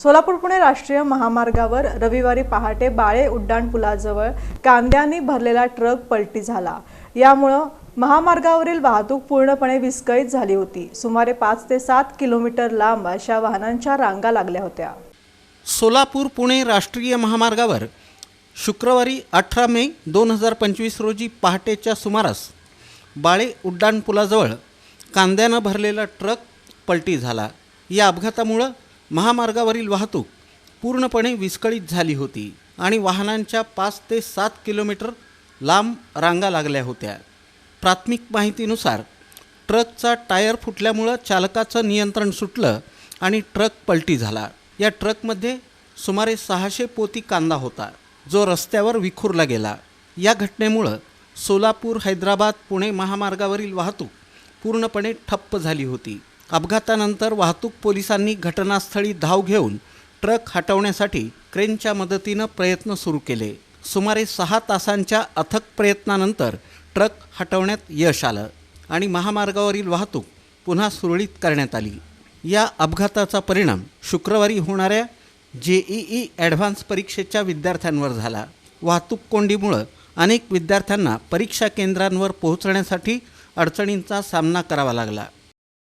सोलापूर पुणे राष्ट्रीय महामार्गावर रविवारी पहाटे बाळे उड्डाणपुलाजवळ कांद्याने भरलेला ट्रक पलटी झाला. यामुळं महामार्गावरील वाहतूक पूर्णपणे विस्कळीत झाली होती. सुमारे पाच ते सात किलोमीटर लांब अशा वाहनांच्या रांगा लागल्या होत्या. सोलापूर पुणे राष्ट्रीय महामार्गावर शुक्रवारी अठरा मे दोन हजार पंचवीस रोजी पहाटेच्या सुमारास बाळे उड्डाणपुलाजवळ कांद्यानं भरलेला ट्रक पलटी झाला. या अपघातामुळं महामार्गावरील वाहतूक पूर्णपणे विस्कळीत झाली होती आणि वाहनांच्या पाच ते सात किलोमीटर लांब रांगा लागल्या होत्या. प्राथमिक माहितीनुसार ट्रकचा टायर फुटल्यामुळं चालकाचं नियंत्रण सुटलं आणि ट्रक पलटी झाला. या ट्रकमध्ये सुमारे सहाशे पोती कांदा होता जो रस्त्यावर विखुरला गेला. या घटनेमुळं सोलापूर हैदराबाद पुणे महामार्गावरील वाहतूक पूर्णपणे ठप्प झाली होती. अपघातानंतर वाहतूक पोलिसांनी घटनास्थळी धाव घेऊन ट्रक हटवण्यासाठी क्रेनच्या मदतीनं प्रयत्न सुरू केले. सुमारे सहा तासांच्या अथक प्रयत्नानंतर ट्रक हटवण्यात यश आलं आणि महामार्गावरील वाहतूक पुन्हा सुरळीत करण्यात आली. या अपघाताचा परिणाम शुक्रवारी होणाऱ्या जेईई ॲडव्हान्स परीक्षेच्या विद्यार्थ्यांवर झाला. वाहतूक कोंडीमुळं अनेक विद्यार्थ्यांना परीक्षा केंद्रांवर पोहोचण्यासाठी अडचणींचा सामना करावा लागला.